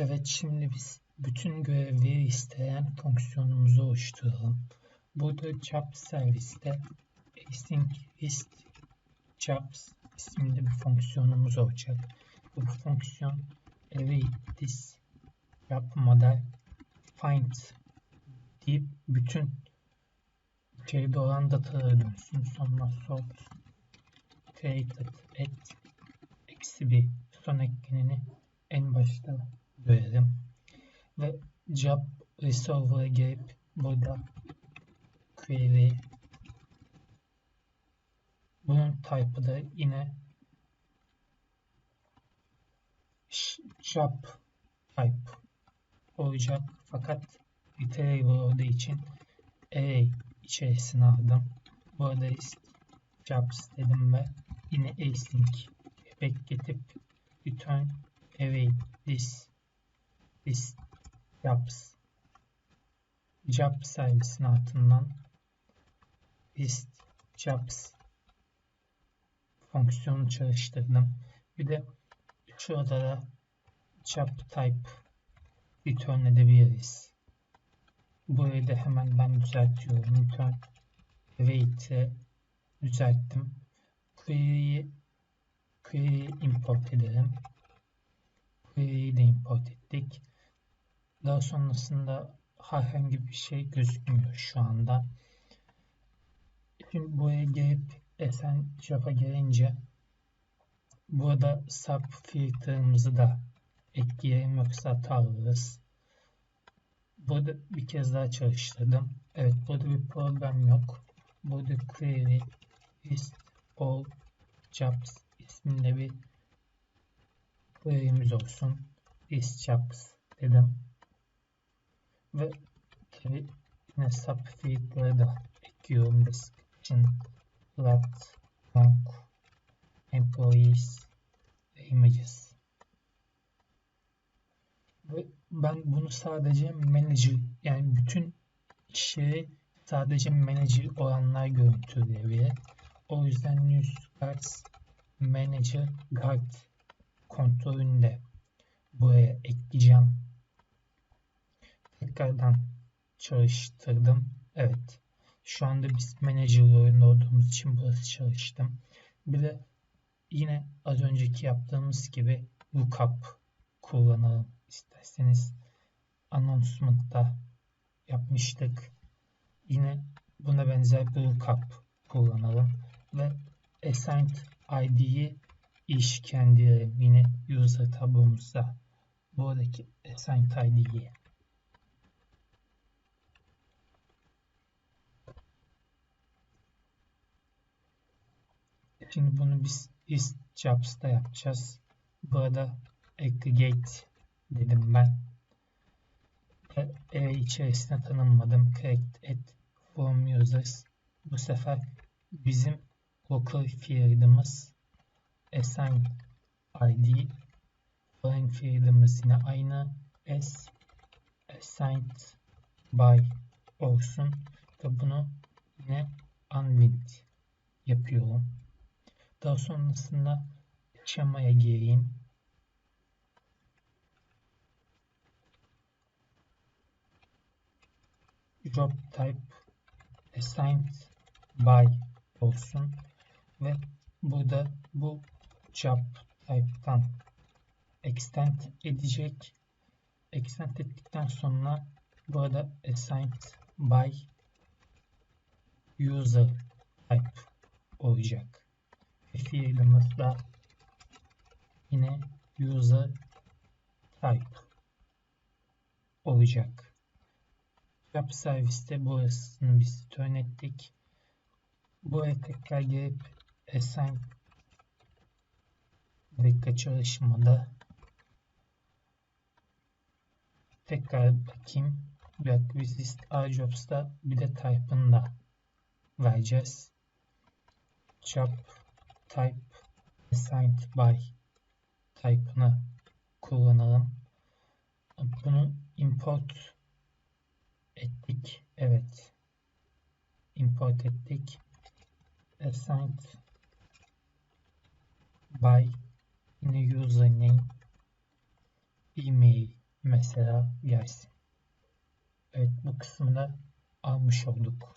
Evet şimdi biz bütün görevleri isteyen fonksiyonumuzu oluşturalım. Burada Jobs serviste async list jobs isminde bir fonksiyonumuz olacak. Bu fonksiyon await this job model find deyip bütün içeride olan dataları dönsün. Sonra sort created at eksi bir son ekleneni job resolver'a gelip burada query bunun type'ı da yine job type olacak fakat iterable olduğu için array içerisine aldım. Burada jobs dedim ve yine async bekletip return away this this jobs job servisinin altından list jobs fonksiyonu çalıştırdım. Bir de şurada da job type return edebiliriz. Burayı da hemen ben düzeltiyorum. Return await'i düzelttim. Query'yi query import edelim. Query'yi de import ettik. Daha sonrasında herhangi bir şey gözükmüyor şu anda. Şimdi buraya gelip esen Java gelince burada sub filtre'ımızı da ekleyelim yoksa hata alırız. Burada bir kez daha çalıştırdım. Evet burada bir problem yok. Burada query list all jobs isminde bir query'miz olsun. List jobs dedim. Ve yine sub filtre'ları da ekliyorum. Description, lat, long, employees ve images. Ve ben bunu sadece manager yani bütün işleri sadece manager olanlar görüntüleyebilir. O yüzden news guards manager guard kontrolünü de buraya ekleyeceğim. Tekrardan çalıştırdım. Evet. Şu anda biz manager oyunda olduğumuz için burası çalıştım. Bir de yine az önceki yaptığımız gibi lookup kullanalım isterseniz. Announcement'ta yapmıştık. Yine buna benzer bir lookup kullanalım ve assigned id'yi ilişkilendirelim. Yine user tablomuzda buradaki assigned id'yi Şimdi bunu biz is jobs'ta yapacağız. Burada aggregate dedim ben. E, içerisine tanımladım. Correct at from users. Bu sefer bizim local field'ımız assign id foreign field'ımız yine aynı s assigned by olsun ve bunu yine unlinked yapıyorum. Daha sonrasında şemaya gireyim. Job type assigned by olsun ve burada bu job type'tan extend edecek. Extend ettikten sonra burada assigned by user type olacak fiilimizde yine user type olacak. Web serviste burasını biz return ettik. Buraya tekrar gelip assign dakika çalışmada tekrar bakayım. Black Resist RJobs'da bir de type'ını da vereceğiz. Job type assigned by type'ını kullanalım. Bunu import ettik. Evet. Import ettik. Assigned by yine username email mesela gelsin. Evet bu kısmını almış olduk.